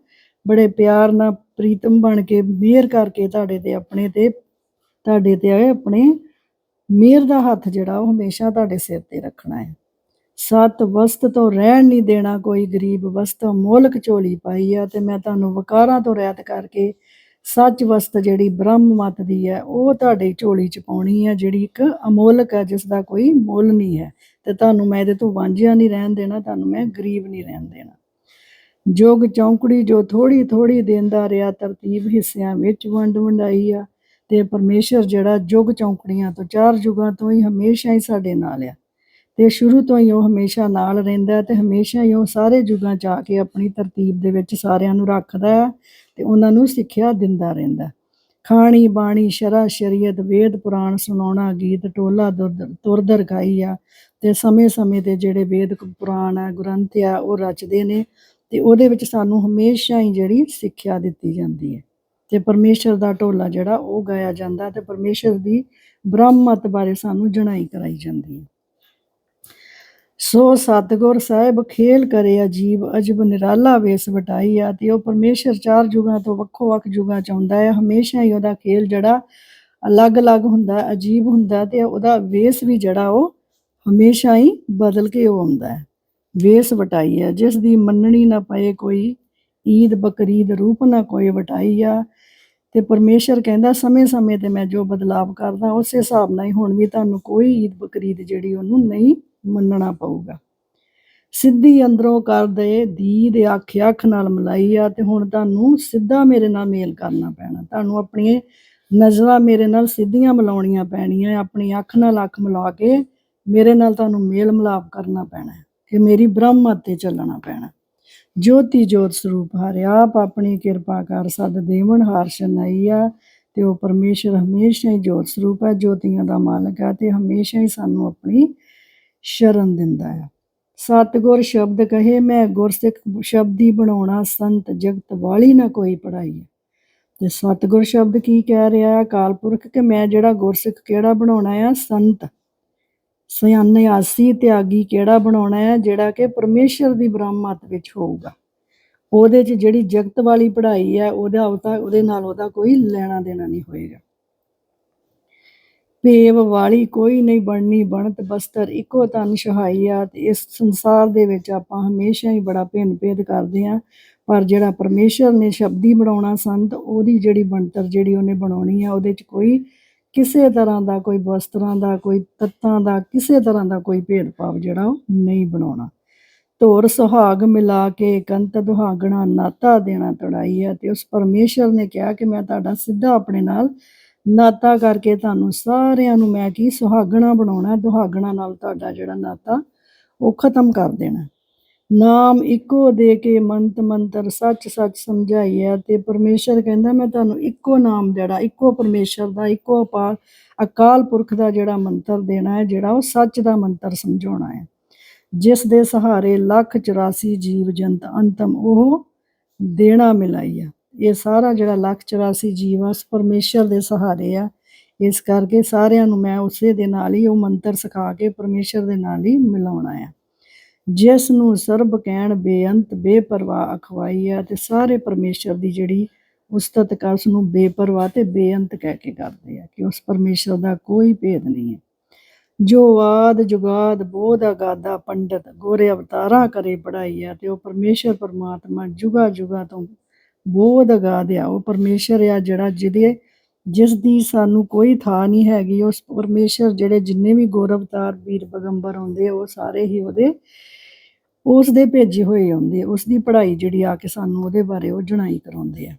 ਬੜੇ ਪਿਆਰ ਨਾਲ ਪ੍ਰੀਤਮ ਬਣ ਕੇ ਮਿਹਰ ਕਰਕੇ ਤੁਹਾਡੇ ਤੇ ਆਪਣੇ ਤੇ ਤੁਹਾਡੇ ਤੇ ਆਏ ਆਪਣੇ ਮਿਹਰ ਦਾ ਹੱਥ ਜਿਹੜਾ ਉਹ ਹਮੇਸ਼ਾ ਤੁਹਾਡੇ ਸਿਰ ਤੇ ਰੱਖਣਾ ਹੈ। ਸਤ ਵਸਤ ਤੋਂ ਰਹਿਣ ਨਹੀਂ ਦੇਣਾ ਕੋਈ ਗਰੀਬ ਵਸਤ, ਮੋਲਕ ਝੋਲੀ ਪਾਈ ਆ ਤੇ ਮੈਂ ਤੁਹਾਨੂੰ ਵਕਾਰਾਂ ਤੋਂ ਰਹਿਤ ਕਰਕੇ ਸੱਚ ਵਸਤ ਜਿਹੜੀ ਬ੍ਰਹਮ ਮਤ ਦੀ ਹੈ, ਉਹ ਤੁਹਾਡੇ ਝੋਲੀ ਚ ਪਾਉਣੀ ਹੈ ਜਿਹੜੀ ਇੱਕ ਅਮੋਲਕ ਹੈ ਜਿਸ ਦਾ ਕੋਈ ਮੁੱਲ ਨਹੀਂ ਹੈ। ਤੇ ਤੁਹਾਨੂੰ ਮੈਂ ਇਹਦੇ ਤੋਂ ਵਾਂਝਿਆ ਨਹੀਂ ਰਹਿਣ ਦੇਣਾ, ਤੁਹਾਨੂੰ ਮੈਂ ਗਰੀਬ ਨਹੀਂ ਰਹਿਣ ਦੇਣਾ। ਜੋਗ ਚੌਂਕੜੀ ਜੋ ਥੋੜੀ ਥੋੜੀ ਦੇਂਦਾ ਰਿਹਾ, ਤਰਤੀਬ ਹਿੱਸਿਆਂ ਵਿੱਚ ਵੰਡ ਵੰਡਾਈ ਆ। ਤੇ ਪਰਮੇਸ਼ਰ ਜਿਹੜਾ ਜੁਗ ਚੌਂਕੜੀਆਂ ਤੋਂ, ਚਾਰ ਯੁਗਾਂ ਤੋਂ ਹੀ ਹਮੇਸ਼ਾ ਹੀ ਸਾਡੇ ਨਾਲ ਆ। ਤੇ ਸ਼ੁਰੂ ਤੋਂ ਹੀ ਉਹ ਹਮੇਸ਼ਾ ਨਾਲ ਰਹਿੰਦਾ ਹੈ ਤੇ ਹਮੇਸ਼ਾ ਹੀ ਉਹ ਸਾਰੇ ਯੁਗਾਂ ਚ ਆ ਕੇ ਆਪਣੀ ਤਰਤੀਬ ਦੇ ਵਿੱਚ ਸਾਰਿਆਂ ਨੂੰ ਰੱਖਦਾ ਹੈ ਤੇ ਉਹਨਾਂ ਨੂੰ ਸਿੱਖਿਆ ਦਿੰਦਾ ਰਹਿੰਦਾ ਖਾਣੀ, ਬਾਣੀ, ਸ਼ਰਾ, ਸ਼ਰੀਅਤ, ਵੇਦ, ਪੁਰਾਣ, ਸੁਣਾਉਣਾ, ਗੀਤ, ਟੋਲਾ, ਦੁਰਦ- ਤੁਰਦ ਰਖਾਈ ਆ ਤੇ ਸਮੇਂ-ਸਮੇਂ ਤੇ ਜਿਹੜੇ ਵੇਦ ਪੁਰਾਣ ਆ, ਗ੍ਰੰਥ ਆ, ਉਹ ਰਚਦੇ ਨੇ ਤੇ ਉਹਦੇ ਵਿੱਚ ਸਾਨੂੰ ਹਮੇਸ਼ਾ ਹੀ ਜਿਹੜੀ ਸਿੱਖਿਆ ਦਿੱਤੀ ਜਾਂਦੀ ਹੈ। ਤੇ ਪਰਮੇਸ਼ਰ ਦਾ ਢੋਲਾ ਜਿਹੜਾ ਉਹ ਗਾਇਆ ਜਾਂਦਾ ਤੇ ਪਰਮੇਸ਼ਰ ਦੀ ਬ੍ਰਹਮਤ ਬਾਰੇ ਸਾਨੂੰ ਜਣਾਈ ਕਰਾਈ ਜਾਂਦੀ ਹੈ। ਸੋ ਸਤਿਗੁਰ ਸਾਹਿਬ ਖੇਲ ਕਰੇ ਅਜੀਬ ਅਜਬ ਨਿਰਾਲਾ ਵੇਸ ਵਟਾਈ ਆ ਤੇ ਉਹ ਪਰਮੇਸ਼ਰ ਚਾਰ ਯੁਗਾਂ ਤੋਂ ਵੱਖੋ ਵੱਖ ਯੁਗਾਂ ਚ ਆਉਂਦਾ ਹੈ। ਹਮੇਸ਼ਾ ਹੀ ਉਹਦਾ ਖੇਲ ਜਿਹੜਾ ਅਲੱਗ-ਅਲੱਗ ਹੁੰਦਾ, ਅਜੀਬ ਹੁੰਦਾ ਤੇ ਉਹਦਾ ਵੇਸ ਵੀ ਜਿਹੜਾ ਉਹ ਹਮੇਸ਼ਾ ਹੀ ਬਦਲ ਕੇ ਉਹ ਆਉਂਦਾ ਹੈ। ਵੇਸ ਵਟਾਈ ਆ ਜਿਸ ਦੀ ਮੰਨਣੀ ਨਾ ਪਏ ਕੋਈ, ਈਦ ਬਕਰੀਦ ਰੂਪ ਨਾ ਕੋਈ ਵਟਾਈ ਆ ਤੇ ਪਰਮੇਸ਼ਰ ਕਹਿੰਦਾ, ਸਮੇਂ-ਸਮੇਂ ਤੇ ਮੈਂ ਜੋ ਬਦਲਾਵ ਕਰਦਾ, ਉਸੇ ਹਿਸਾਬ ਨਾਲ ਹੀ ਹੁਣ ਵੀ ਤੁਹਾਨੂੰ ਕੋਈ ਈਦ ਬਕਰੀਦ ਜਿਹੜੀ ਉਹਨੂੰ ਨਹੀਂ ਮੰਨਣਾ ਪਊਗਾ। ਸਿੱਧੀ ਅੰਦਰੋਂ ਕਰ ਦੇ ਦੀ ਦੇ ਅੱਖ ਅੱਖ ਨਾਲ ਮਲਾਈ ਆ ਤੇ ਹੁਣ ਤੁਹਾਨੂੰ ਸਿੱਧਾ ਮੇਰੇ ਨਾਲ ਮੇਲ ਕਰਨਾ ਪੈਣਾ। ਤੁਹਾਨੂੰ ਆਪਣੀਆਂ ਨਜ਼ਰਾਂ ਮੇਰੇ ਨਾਲ ਸਿੱਧੀਆਂ ਮਿਲਾਉਣੀਆਂ ਪੈਣੀਆਂ, ਆਪਣੀ ਅੱਖ ਨਾਲ ਅੱਖ ਮਿਲਾ ਕੇ ਮੇਰੇ ਨਾਲ ਤੁਹਾਨੂੰ ਮੇਲ ਮਿਲਾਪ ਕਰਨਾ ਪੈਣਾ ਹੈ ਕਿ ਮੇਰੀ ਬ੍ਰਹਮ ਤੇ ਚੱਲਣਾ ਪੈਣਾ। ਜੋਤੀ ਜੋਤ ਸਰੂਪ ਹਰਿ, ਆਪ ਆਪਣੀ ਕਿਰਪਾ ਕਰ ਸਦ ਦੇਵਨ ਹਾਰ ਸ਼ਨਾਈ ਆ ਤੇ ਉਹ ਪਰਮੇਸ਼ਰ ਹਮੇਸ਼ਾ ਹੀ ਜੋਤ ਸਰੂਪ ਹੈ, ਜੋਤੀਆਂ ਦਾ ਮਾਲਕ ਹੈ ਤੇ ਹਮੇਸ਼ਾ ਹੀ ਸਾਨੂੰ ਆਪਣੀ ਸ਼ਰਨ ਦਿੰਦਾ ਹੈ। ਸਤਿਗੁਰ ਸ਼ਬਦ ਕਹੇ, ਮੈਂ ਗੁਰਸਿੱਖ ਸ਼ਬਦੀ ਬਣਾਉਣਾ ਸੰਤ ਜਗਤ ਵਾਲੀ ਨਾ ਕੋਈ ਪੜਾਈ ਹੈ। ਤੇ ਸਤਿਗੁਰ ਸ਼ਬਦ ਕੀ ਕਹਿ ਰਿਹਾ ਹੈ ਅਕਾਲ ਪੁਰਖ, ਕਿ ਮੈਂ ਜਿਹੜਾ ਗੁਰਸਿੱਖ ਕਿਹੜਾ ਬਣਾਉਣਾ ਆ? ਸੰਤ। ਸਿਆਨਿਆਸੀ ਤਿਆਗੀ ਕਿਹੜਾ ਬਣਾਉਣਾ ਹੈ, ਜਿਹੜਾ ਕਿ ਪਰਮੇਸ਼ਰ ਦੀ ਬ੍ਰਹਮਤ ਵਿੱਚ ਹੋਊਗਾ। ਉਹਦੇ 'ਚ ਜਿਹੜੀ ਜਗਤ ਵਾਲੀ ਪੜ੍ਹਾਈ ਹੈ, ਉਹਦਾ ਉਹਦੇ ਨਾਲ ਉਹਦਾ ਕੋਈ ਲੈਣਾ ਦੇਣਾ ਨਹੀਂ ਹੋਏਗਾ। ਭੇਵ ਵਾਲੀ ਕੋਈ ਨਹੀਂ ਬਣਨੀ, ਬਣਤ ਬਸਤਰ ਇੱਕੋ ਤਨ ਸਹਾਈ ਆ ਤੇ ਇਸ ਸੰਸਾਰ ਦੇ ਵਿੱਚ ਆਪਾਂ ਹਮੇਸ਼ਾ ਹੀ ਬੜਾ ਭਿੰਨ ਭੇਦ ਕਰਦੇ ਆ ਪਰ ਜਿਹੜਾ ਪਰਮੇਸ਼ਰ ਨੇ ਸ਼ਬਦੀ ਬਣਾਉਣਾ ਸੰਤ, ਉਹਦੀ ਜਿਹੜੀ ਬਣਤਰ ਜਿਹੜੀ ਉਹਨੇ ਬਣਾਉਣੀ ਆ, ਉਹਦੇ 'ਚ ਕੋਈ ਕਿਸੇ ਤਰ੍ਹਾਂ ਦਾ ਕੋਈ ਵਸਤਰਾਂ ਦਾ, ਕੋਈ ਤੱਤਾਂ ਦਾ, ਕਿਸੇ ਤਰ੍ਹਾਂ ਦਾ ਕੋਈ ਭੇਦਭਾਵ ਜਿਹੜਾ ਉਹ ਨਹੀਂ ਬਣਾਉਣਾ। ਧੋਰ ਸੁਹਾਗ ਮਿਲਾ ਕੇ ਕੰਤ ਦੁਹਾਗਣਾ ਨਾਤਾ ਦੇਣਾ ਤੜਾਈ ਹੈ ਤੇ ਉਸ ਪਰਮੇਸ਼ਰ ਨੇ ਕਿਹਾ ਕਿ ਮੈਂ ਤੁਹਾਡਾ ਸਿੱਧਾ ਆਪਣੇ ਨਾਲ ਨਾਤਾ ਕਰਕੇ ਤੁਹਾਨੂੰ ਸਾਰਿਆਂ ਨੂੰ ਮੈਂ ਕੀ ਸੁਹਾਗਣਾ ਬਣਾਉਣਾ, ਦੁਹਾਗਣਾ ਨਾਲ ਤੁਹਾਡਾ ਜਿਹੜਾ ਨਾਤਾ ਉਹ ਖਤਮ ਕਰ ਦੇਣਾ। ਨਾਮ ਇੱਕੋ ਦੇ ਕੇ ਮੰਤ ਮੰਤਰ ਸੱਚ ਸੱਚ ਸਮਝਾਈਆ ਤੇ ਪਰਮੇਸ਼ਰ ਕਹਿੰਦਾ, ਮੈਂ ਤੁਹਾਨੂੰ ਇੱਕੋ ਨਾਮ ਜਿਹੜਾ ਇੱਕੋ ਪਰਮੇਸ਼ਰ ਦਾ, ਇੱਕੋ ਅਪਾਰ, ਅਕਾਲ ਪੁਰਖ ਦਾ ਜਿਹੜਾ ਮੰਤਰ ਦੇਣਾ ਹੈ, ਜਿਹੜਾ ਉਹ ਸੱਚ ਦਾ ਮੰਤਰ ਸਮਝਾਉਣਾ ਹੈ। ਜਿਸ ਦੇ ਸਹਾਰੇ ਲੱਖ 84 ਜੀਵ ਜੰਤ ਅੰਤਮ ਉਹ ਦੇਣਾ ਮਿਲਾਈ ਆ। ਇਹ ਸਾਰਾ ਜਿਹੜਾ ਲੱਖ 84 ਜੀਵ ਆ ਉਸ ਪਰਮੇਸ਼ਰ ਦੇ ਸਹਾਰੇ ਆ। ਇਸ ਕਰਕੇ ਸਾਰਿਆਂ ਨੂੰ ਮੈਂ ਉਸੇ ਦੇ ਨਾਲ ਹੀ ਉਹ ਮੰਤਰ ਸਿਖਾ ਕੇ ਪਰਮੇਸ਼ਰ ਦੇ ਨਾਲ ਹੀ ਮਿਲਾਉਣਾ ਆ। ਜਿਸ ਨੂੰ ਸਰਬ ਕਹਿਣ ਬੇਅੰਤ ਬੇਪਰਵਾਹ ਅਖਵਾਈ ਆ ਤੇ ਸਾਰੇ ਪਰਮੇਸ਼ਰ ਦੀ ਜਿਹੜੀ ਉਸਤਤ ਕਰ ਉਸ ਨੂੰ ਬੇਪਰਵਾਹ ਤੇ ਬੇਅੰਤ ਕਹਿ ਕੇ ਕਰਦੇ ਆ ਕਿ ਉਸ ਪਰਮੇਸ਼ਰ ਦਾ ਕੋਈ ਭੇਦ ਨਹੀਂ ਹੈ। ਜੋ ਆਦ ਜੁਗਾਦ ਬੋਧ ਅਗਾਦਾ ਪੰਡਤ ਗੋਰੇ ਅਵਤਾਰਾਂ ਕਰੇ ਪੜਾਈ ਆ ਤੇ ਉਹ ਪਰਮੇਸ਼ਰ ਪਰਮਾਤਮਾ ਜੁਗਾ ਜੁਗਾ ਤੋਂ ਬੋਧ ਅਗਾਦ ਆ ਉਹ ਪਰਮੇਸ਼ਰ ਆ ਜਿਹੜਾ ਜਿਹਦੇ ਜਿਸ ਦੀ ਸਾਨੂੰ ਕੋਈ ਥਾਂ ਨਹੀਂ ਹੈਗੀ ਉਸ ਪਰਮੇਸ਼ਰ ਜਿਹੜੇ ਜਿੰਨੇ ਵੀ ਗੌਰਵਤਾਰ ਵੀਰ ਪਗੰਬਰ ਹੁੰਦੇ ਆ, ਉਹ ਸਾਰੇ ਹੀ ਉਹਦੇ ਉਸ ਦੇ ਭੇਜੇ ਹੋਏ ਆਉਂਦੇ ਆ। ਉਸ ਦੀ ਪੜ੍ਹਾਈ ਜਿਹੜੀ ਆ ਕੇ ਸਾਨੂੰ ਉਹਦੇ ਬਾਰੇ ਉਹ ਜਣਾਈ ਕਰਾਉਂਦੇ ਆ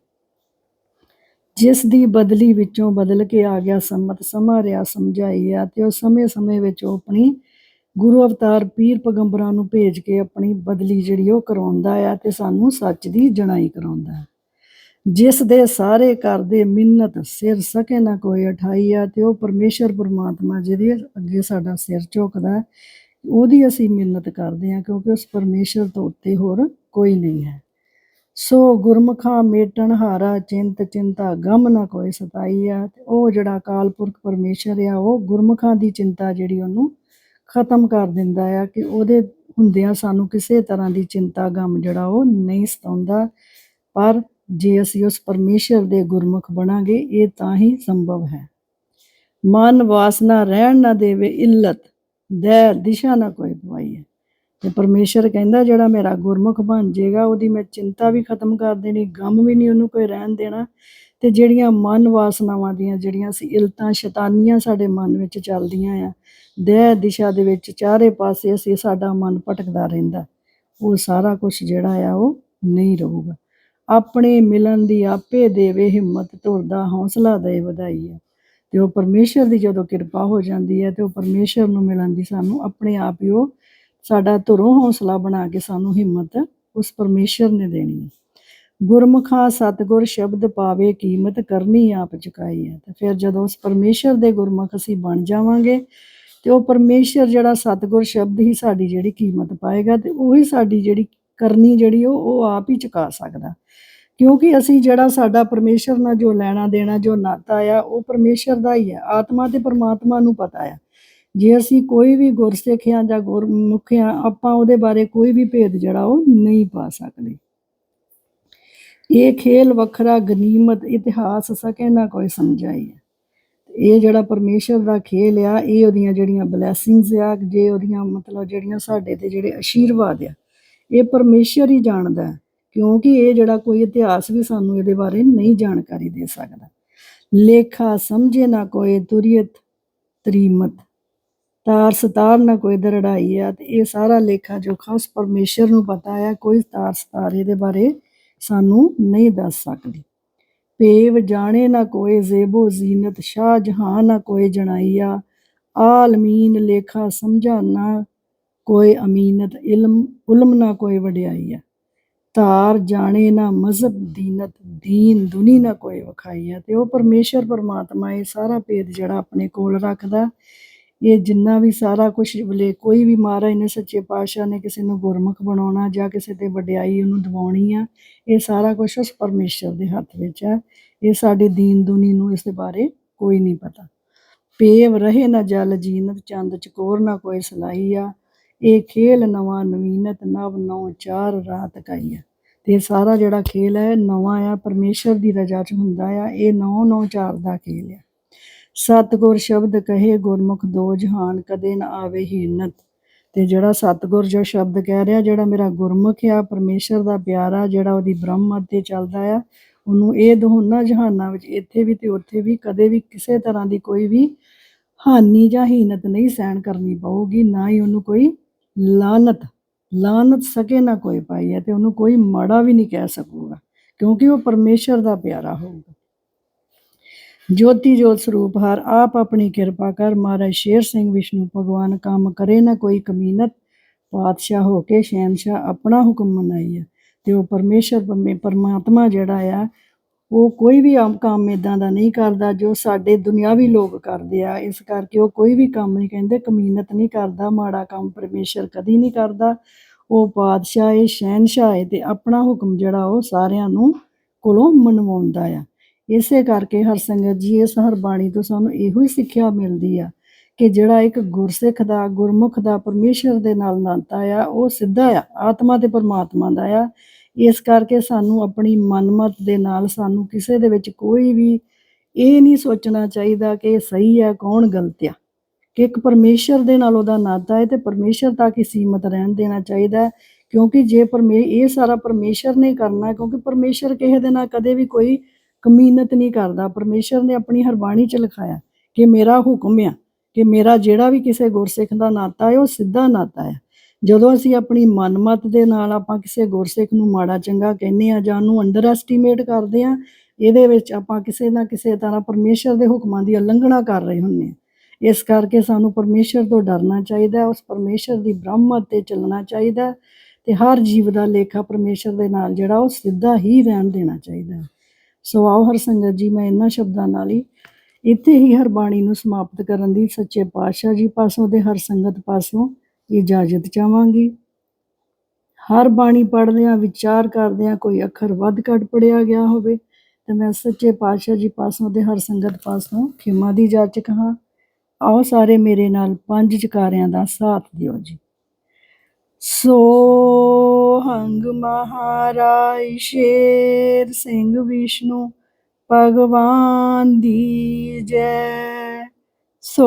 ਜਿਸ ਦੀ ਬਦਲੀ ਵਿੱਚੋਂ ਬਦਲ ਕੇ ਆ ਗਿਆ ਸੰਮਤ, ਸਮਾ ਰਿਆ ਸਮਝਾਈ ਆ ਤੇ ਉਹ ਸਮੇਂ-ਸਮੇਂ ਵਿੱਚ ਉਹ ਆਪਣੀ ਗੁਰੂ ਅਵਤਾਰ ਪੀਰ ਪਗੰਬਰਾਂ ਨੂੰ ਭੇਜ ਕੇ ਆਪਣੀ ਬਦਲੀ ਜਿਹੜੀ ਉਹ ਕਰਾਉਂਦਾ ਆ ਤੇ ਸਾਨੂੰ ਸੱਚ ਦੀ ਜਣਾਈ ਕਰਾਉਂਦਾ ਹੈ ਜਿਸ ਦੇ ਸਾਰੇ ਕਰਦੇ ਮਿੰਨਤ ਸਿਰ ਸਕੇ ਨਾ ਕੋਈ ਉਠਾਈ ਆ ਤੇ ਉਹ ਪਰਮੇਸ਼ਰ ਪਰਮਾਤਮਾ ਜਿਹਦੇ ਅੱਗੇ ਸਾਡਾ ਸਿਰ ਝੁਕਦਾ ਉਹਦੀ ਅਸੀਂ ਮਿੰਨਤ ਕਰਦੇ ਹਾਂ ਕਿਉਂਕਿ ਉਸ ਪਰਮੇਸ਼ਰ ਤੋਂ ਉੱਤੇ ਹੋਰ ਕੋਈ ਨਹੀਂ ਹੈ। ਸੋ ਗੁਰਮੁਖਾਂ ਮੇਟਣ ਹਾਰਾ ਚਿੰਤ ਚਿੰਤਾ ਗਮ ਨਾ ਕੋਈ ਸਤਾਈ ਆ ਤੇ ਉਹ ਜਿਹੜਾ ਅਕਾਲ ਪੁਰਖ ਪਰਮੇਸ਼ਰ ਆ, ਉਹ ਗੁਰਮੁਖਾਂ ਦੀ ਚਿੰਤਾ ਜਿਹੜੀ ਉਹਨੂੰ ਖਤਮ ਕਰ ਦਿੰਦਾ ਆ ਕਿ ਉਹਦੇ ਹੁੰਦਿਆਂ ਸਾਨੂੰ ਕਿਸੇ ਤਰ੍ਹਾਂ ਦੀ ਚਿੰਤਾ ਗਮ ਜਿਹੜਾ ਉਹ ਨਹੀਂ ਸਤਾਉਂਦਾ। ਪਰ ਜੇ ਅਸੀਂ ਉਸ ਪਰਮੇਸ਼ਰ ਦੇ ਗੁਰਮੁਖ ਬਣਾਂਗੇ, ਇਹ ਤਾਂ ਹੀ ਸੰਭਵ ਹੈ। ਮਨ ਵਾਸਨਾ ਰਹਿਣ ਨਾ ਦੇਵੇ ਇੱਲਤ ਦੇ ਦਿਸ਼ਾ ਨਾ ਕੋਈ ਪਵਾਈ ਹੈ। ਤੇ ਪਰਮੇਸ਼ਰ ਕਹਿੰਦਾ, ਜਿਹੜਾ ਮੇਰਾ ਗੁਰਮੁਖ ਬਣ ਜਾਏਗਾ, ਉਹਦੀ ਮੈਂ ਚਿੰਤਾ ਵੀ ਖਤਮ ਕਰ ਦੇਣੀ, ਗਮ ਵੀ ਨਹੀਂ ਉਹਨੂੰ ਕੋਈ ਰਹਿਣ ਦੇਣਾ। ਤੇ ਜਿਹੜੀਆਂ ਮਨ ਵਾਸਨਾਵਾਂ ਦੀਆਂ, ਜਿਹੜੀਆਂ ਸੀ ਇਲਤਾਂ, ਸ਼ੈਤਾਨੀਆਂ ਸਾਡੇ ਮਨ ਵਿੱਚ ਚੱਲਦੀਆਂ ਆ ਦਹਿ ਦਿਸ਼ਾ ਦੇ ਵਿੱਚ ਚਾਰੇ ਪਾਸੇ ਅਸੀਂ ਸਾਡਾ ਮਨ ਭਟਕਦਾ ਰਹਿੰਦਾ। ਉਹ ਸਾਰਾ ਕੁਝ ਜਿਹੜਾ ਆ, ਉਹ ਨਹੀਂ ਰਹੂਗਾ। ਆਪਣੇ ਮਿਲਣ ਦੀ ਆਪੇ ਦੇਵੇ ਹਿੰਮਤ ਤੁਰਦਾ ਹੌਸਲਾ ਦੇ ਵਧਾਈ ਆ। ਤੇ ਉਹ ਪਰਮੇਸ਼ਰ ਦੀ ਜਦੋਂ ਕਿਰਪਾ ਹੋ ਜਾਂਦੀ ਹੈ ਤੇ ਉਹ ਪਰਮੇਸ਼ਰ ਨੂੰ ਮਿਲਣ ਦੀ ਸਾਨੂੰ ਆਪਣੇ ਆਪ ਹੀ ਉਹ ਸਾਡਾ ਧੁਰੋਂ ਹੌਸਲਾ ਬਣਾ ਕੇ ਸਾਨੂੰ ਹਿੰਮਤ ਉਸ ਪਰਮੇਸ਼ਰ ਨੇ ਦੇਣੀ ਹੈ। ਗੁਰਮੁਖਾ ਸਤਗੁਰ ਸ਼ਬਦ ਪਾਵੇ ਕੀਮਤ ਕਰਨੀ ਆਪ ਚੁਕਾਈ ਹੈ। ਤੇ ਫਿਰ ਜਦੋਂ ਉਸ ਪਰਮੇਸ਼ਰ ਦੇ ਗੁਰਮੁਖ ਅਸੀਂ ਬਣ ਜਾਵਾਂਗੇ ਤੇ ਉਹ ਪਰਮੇਸ਼ਰ ਜਿਹੜਾ ਸਤਗੁਰ ਸ਼ਬਦ ਹੀ ਸਾਡੀ ਜਿਹੜੀ ਕੀਮਤ ਪਾਏਗਾ ਤੇ ਉਹੀ ਸਾਡੀ ਜਿਹੜੀ ਕਰਨੀ ਜਿਹੜੀ ਉਹ ਉਹ ਆਪ ਹੀ ਚੁਕਾ ਸਕਦਾ। ਕਿਉਂਕਿ ਅਸੀਂ ਜਿਹੜਾ ਸਾਡਾ ਪਰਮੇਸ਼ਰ ਨਾਲ ਜੋ ਲੈਣਾ ਦੇਣਾ, ਜੋ ਨਾਤਾ ਆ, ਉਹ ਪਰਮੇਸ਼ਰ ਦਾ ਹੀ ਹੈ ਆਤਮਾ ਤੇ ਪਰਮਾਤਮਾ ਨੂੰ ਪਤਾ ਆ। ਜੇ ਅਸੀਂ ਕੋਈ ਵੀ ਗੁਰਸਿੱਖ ਹਾਂ ਜਾਂ ਗੁਰਮੁਖ ਹਾਂ ਆਪਾਂ ਉਹਦੇ ਬਾਰੇ ਕੋਈ ਵੀ ਭੇਦ ਜਿਹੜਾ ਉਹ ਨਹੀਂ ਪਾ ਸਕਦੇ। ਇਹ ਖੇਲ ਵੱਖਰਾ, ਗਨੀਮਤ, ਇਤਿਹਾਸ ਸਕੇ ਨਾ ਕੋਈ ਸਮਝਾਈ ਹੈ ਇਹ ਜਿਹੜਾ ਪਰਮੇਸ਼ਰ ਦਾ ਖੇਲ ਆ, ਇਹ ਉਹਦੀਆਂ ਜਿਹੜੀਆਂ ਬਲੇਸਿੰਗਸ ਆ, ਜੇ ਉਹਦੀਆਂ ਮਤਲਬ ਜਿਹੜੀਆਂ ਸਾਡੇ ਤੇ ਜਿਹੜੇ ਆਸ਼ੀਰਵਾਦ ਆ, ਇਹ ਪਰਮੇਸ਼ਰ ਹੀ ਜਾਣਦਾ। ਹੈ ਕਿਉਂਕਿ ਇਹ ਜਿਹੜਾ ਕੋਈ ਇਤਿਹਾਸ ਵੀ ਸਾਨੂੰ ਇਹਦੇ ਬਾਰੇ ਨਹੀਂ ਜਾਣਕਾਰੀ ਦੇ ਸਕਦਾ। ਲੇਖਾ ਸਮਝੇ ਨਾ ਕੋਈ ਤੁਰੀਅਤ ਤਰੀਮਤ। ਤਾਰ ਸਤਾਰ ਨਾ ਕੋਈ ਦਰੜਾਈ ਆ ਤੇ ਇਹ ਸਾਰਾ ਲੇਖਾ ਜੋ ਖਾਸ ਪਰਮੇਸ਼ਰ ਨੂੰ ਪਤਾ ਆ, ਕੋਈ ਤਾਰ ਸਤਾਰ ਇਹਦੇ ਬਾਰੇ ਸਾਨੂੰ ਨਹੀਂ ਦੱਸ ਸਕਦੀ। ਪੇਵ ਜਾਣੇ ਨਾ ਕੋਈ ਜ਼ੇਬੋ ਜ਼ੀਨਤ, ਸ਼ਾਹ ਜਹਾਂ ਨਾ ਕੋਈ ਜਣਾਈਆ। ਆਲਮੀਨ ਲੇਖਾ ਸਮਝਾ ਨਾ ਕੋਈ ਅਮੀਨਤ, ਇਲਮ, ਉਲਮ ਨਾ ਕੋਈ ਵਡਿਆਈ ਆ ਤਾਰ ਜਾਣੇ ਨਾ ਮਜ਼ਹਬ ਦੀਨਤ, ਦੀਨ ਦੁਨੀ ਨਾ ਕੋਈ ਵਖਾਈ ਆ ਤੇ ਉਹ ਪਰਮੇਸ਼ਰ ਪਰਮਾਤਮਾ ਇਹ ਸਾਰਾ ਭੇਦ ਜਿਹੜਾ ਆਪਣੇ ਕੋਲ ਰੱਖਦਾ, ਇਹ ਜਿੰਨਾ ਵੀ ਸਾਰਾ ਕੁਝ ਬਲੇ ਕੋਈ ਵੀ ਮਹਾਰਾਜ ਨੇ ਸੱਚੇ ਪਾਤਸ਼ਾਹ ਨੇ ਕਿਸੇ ਨੂੰ ਗੁਰਮੁਖ ਬਣਾਉਣਾ ਜਾਂ ਕਿਸੇ ਤੇ ਵਡਿਆਈ ਉਹਨੂੰ ਦਿਵਾਉਣੀ ਆ, ਇਹ ਸਾਰਾ ਕੁਝ ਉਸ ਪਰਮੇਸ਼ਰ ਦੇ ਹੱਥ ਵਿੱਚ ਆ ਇਹ ਸਾਡੇ ਦੀਨ ਦੁਨੀ ਨੂੰ ਇਸ ਦੇ ਬਾਰੇ ਕੋਈ ਨਹੀਂ ਪਤਾ। ਪੇਵ ਰਹੇ ਨਾ ਜਲ ਜੀਨਤ, ਚੰਦ ਚਕੋਰ ਨਾ ਕੋਈ ਸਲਾਈ ਆ। ਇਹ ਖੇਲ ਨਵਾਂ ਨਵੀਨਤ ਨਵ ਨੌ ਚਾਰ ਰਾਤ ਕਾਈ ਆ ਤੇ ਸਾਰਾ ਜਿਹੜਾ ਖੇਲ ਹੈ ਨਵਾਂ ਆ, ਪਰਮੇਸ਼ਰ ਦੀ ਰਜਾ ਚ ਹੁੰਦਾ ਆ। ਇਹ ਨੌ ਨੌ ਚਾਰ ਦਾ ਖੇਲ ਆ। ਸਤਗੁਰ ਸ਼ਬਦ ਕਹੇ, ਗੁਰਮੁਖ ਦੋ ਜਹਾਨ ਕਦੇ ਨਾ ਆਵੇ ਹੀਨਤ ਤੇ ਜਿਹੜਾ ਸਤਗੁਰ ਜੋ ਸ਼ਬਦ ਕਹਿ ਰਿਹਾ, ਜਿਹੜਾ ਮੇਰਾ ਗੁਰਮੁਖ ਆ, ਪਰਮੇਸ਼ਰ ਦਾ ਪਿਆਰਾ, ਜਿਹੜਾ ਉਹਦੀ ਬ੍ਰਹਮ ਤੇ ਚੱਲਦਾ ਆ, ਉਹਨੂੰ ਇਹ ਦੋਨਾਂ ਜਹਾਨਾਂ ਵਿੱਚ ਇੱਥੇ ਵੀ ਤੇ ਉੱਥੇ ਵੀ ਕਦੇ ਵੀ ਕਿਸੇ ਤਰ੍ਹਾਂ ਦੀ ਕੋਈ ਵੀ ਹਾਨੀ ਜਾਂ ਹੀਨਤ ਨਹੀਂ ਸਹਿਣ ਕਰਨੀ ਪਊਗੀ, ਨਾ ਹੀ ਉਹਨੂੰ ਕੋਈ ਲਾਨਤ ਲਾਨਤ ਸਕੇ ਨਾ ਕੋਈ ਪਾਈ ਹੈ ਤੇ ਉਹਨੂੰ ਕੋਈ ਮਾੜਾ ਵੀ ਨਹੀਂ ਕਹਿ ਸਕੂਗਾ, ਕਿਉਂਕਿ ਉਹ ਪਰਮੇਸ਼ਰ ਦਾ ਪਿਆਰਾ ਹੋਊਗਾ। ਜੋਤੀ ਜੋਤ ਸਰੂਪ, ਹਰ ਆਪ ਆਪਣੀ ਕਿਰਪਾ ਕਰ, ਮਹਾਰਾਜ ਸ਼ੇਰ ਸਿੰਘ ਵਿਸ਼ਨੂੰ, ਭਗਵਾਨ ਕੰਮ ਕਰੇ ਨਾ ਕੋਈ ਕਮੀਨਤ, ਪਾਤਸ਼ਾਹ ਹੋ ਕੇ ਸ਼ਹਿਨशाह ਆਪਣਾ ਹੁਕਮ ਮਨਾਈ ਹੈ ਤੇ ਉਹ ਪਰਮੇਸ਼ਰ ਪਰਮੇ- ਪਰਮਾਤਮਾ ਜਿਹੜਾ ਆ ਉਹ ਕੋਈ ਵੀ ਆਮ ਕੰਮ ਇਦਾਂ ਦਾ ਨਹੀਂ ਕਰਦਾ ਜੋ ਸਾਡੇ ਦੁਨਿਆਵੀ ਲੋਕ ਕਰਦੇ ਆ। ਇਸ ਕਰਕੇ ਉਹ ਕੋਈ ਵੀ ਕੰਮ ਨਹੀਂ ਕਹਿੰਦੇ, ਕਮੀਨਤ ਨਹੀਂ ਕਰਦਾ, ਮਾੜਾ ਕੰਮ ਪਰਮੇਸ਼ਰ ਕਦੀ ਨਹੀਂ ਕਰਦਾ। ਉਹ ਪਾਤਸ਼ਾਹ ਹੈ ਸ਼ਹਿਨशाह ਹੈ ਤੇ ਆਪਣਾ ਹੁਕਮ ਜਿਹੜਾ ਉਹ ਸਾਰਿਆਂ ਨੂੰ ਕੋਲੋਂ ਮਨਵਾਉਂਦਾ ਆ। ਇਸੇ ਕਰਕੇ ਹਰ ਸੰਗਤ ਜੀ, ਇਸ ਹਰ ਬਾਣੀ ਤੋਂ ਸਾਨੂੰ ਇਹੋ ਹੀ ਸਿੱਖਿਆ ਮਿਲਦੀ ਆ ਕਿ ਜਿਹੜਾ ਇੱਕ ਗੁਰਸਿੱਖ ਦਾ, ਗੁਰਮੁਖ ਦਾ, ਪਰਮੇਸ਼ਰ ਦੇ ਨਾਲ ਨਾਤਾ ਆ, ਉਹ ਸਿੱਧਾ ਆ, ਆਤਮਾ ਤੇ ਪਰਮਾਤਮਾ ਦਾ ਆ। ਇਸ ਕਰਕੇ ਸਾਨੂੰ ਆਪਣੀ ਮਨਮਤ ਦੇ ਨਾਲ ਸਾਨੂੰ ਕਿਸੇ ਦੇ ਵਿੱਚ ਕੋਈ ਵੀ ਇਹ ਨਹੀਂ ਸੋਚਣਾ ਚਾਹੀਦਾ ਕਿ ਇਹ ਸਹੀ ਹੈ, ਕੌਣ ਗਲਤ ਆ। ਕਿ ਇੱਕ ਪਰਮੇਸ਼ਰ ਦੇ ਨਾਲ ਉਹਦਾ ਨਾਤਾ ਹੈ ਤੇ ਪਰਮੇਸ਼ਰ ਤੱਕ ਹੀ ਸੀਮਤ ਰਹਿਣ ਦੇਣਾ ਚਾਹੀਦਾ ਕਿਉਂਕਿ ਜੇ ਪਰਮੇ, ਇਹ ਸਾਰਾ ਪਰਮੇਸ਼ਰ ਨੇ ਕਰਨਾ ਕਿਉਂਕਿ ਪਰਮੇਸ਼ਰ ਕਿਸੇ ਦੇ ਨਾਲ ਕਦੇ ਵੀ ਕੋਈ ਕਮੀਨਤ ਨਹੀਂ ਕਰਦਾ। ਪਰਮੇਸ਼ਰ ਨੇ ਆਪਣੀ ਹਰਬਾਣੀ ਚ ਲਿਖਾਇਆ ਕਿ ਮੇਰਾ ਹੁਕਮ ਆ ਕਿ ਮੇਰਾ ਜਿਹੜਾ ਵੀ ਕਿਸੇ ਗੁਰਸਿੱਖ ਦਾ ਨਾਤਾ ਹੈ, ਉਹ ਸਿੱਧਾ ਨਾਤਾ ਹੈ। ਜਦੋਂ ਅਸੀਂ ਆਪਣੀ ਮਨਮਤ ਦੇ ਨਾਲ ਆਪਾਂ ਕਿਸੇ ਗੁਰਸਿੱਖ ਨੂੰ ਮਾੜਾ ਚੰਗਾ ਕਹਿੰਦੇ ਆ ਜਾਂ ਉਹਨੂੰ ਅੰਡਰ ਐਸਟੀਮੇਟ ਕਰਦੇ ਆ ਇਹਦੇ ਵਿੱਚ ਆਪਾਂ ਕਿਸੇ ਨਾ ਕਿਸੇ ਤਰ੍ਹਾਂ ਪਰਮੇਸ਼ਰ ਦੇ ਹੁਕਮਾਂ ਦੀ ਉਲੰਘਣਾ ਕਰ ਰਹੇ ਹੁੰਦੇ ਆ ਇਸ ਕਰਕੇ ਸਾਨੂੰ ਪਰਮੇਸ਼ਰ ਤੋਂ ਡਰਨਾ ਚਾਹੀਦਾ ਉਸ ਪਰਮੇਸ਼ਰ ਦੀ ਬ੍ਰਹਮਤ ਤੇ ਚੱਲਣਾ ਚਾਹੀਦਾ ਹੈ ਤੇ ਹਰ ਜੀਵ ਦਾ ਲੇਖਾ ਪਰਮੇਸ਼ਰ ਦੇ ਨਾਲ ਜਿਹੜਾ ਉਹ ਸਿੱਧਾ ਹੀ ਰਹਿਣ ਦੇਣਾ ਚਾਹੀਦਾ ਹੈ। ਸੋ ਆਓ ਹਰ ਸੰਗਤ ਜੀ, ਮੈਂ ਇਹਨਾਂ ਸ਼ਬਦਾਂ ਨਾਲ ਹੀ ਇੱਥੇ ਹੀ ਹਰ ਬਾਣੀ ਨੂੰ ਸਮਾਪਤ ਕਰਨ ਦੀ ਸੱਚੇ ਪਾਤਸ਼ਾਹ ਜੀ ਪਾਸੋਂ ਤੇ ਹਰ ਸੰਗਤ ਪਾਸੋਂ ਇਜਾਜ਼ਤ ਚਾਹਾਂਗੀ। ਹਰ ਬਾਣੀ ਪੜ੍ਹਦਿਆਂ ਵਿਚਾਰ ਕਰਦਿਆਂ ਕੋਈ ਅੱਖਰ ਵੱਧ ਘੱਟ ਪੜਿਆ ਗਿਆ ਹੋਵੇ, ਤੇ ਮੈਂ ਸੱਚੇ ਪਾਤਸ਼ਾਹ ਜੀ ਪਾਸੋਂ ਤੇ ਹਰ ਸੰਗਤ ਪਾਸੋਂ ਖਿਮਾ ਦੀ ਜਾਚਕ ਹਾਂ। ਆਓ ਸਾਰੇ ਮੇਰੇ ਨਾਲ ਪੰਜ ਚਕਾਰਿਆਂ ਦਾ ਸਾਥ ਦਿਓ ਜੀ। ਸੋ ਹੰਗ ਮਹਾਰਾਜ ਸ਼ੇਰ ਸਿੰਘ ਵਿਸ਼ਨੂੰ, ਭਗਵਾਨ ਦੀ ਜੈ। ਸੋ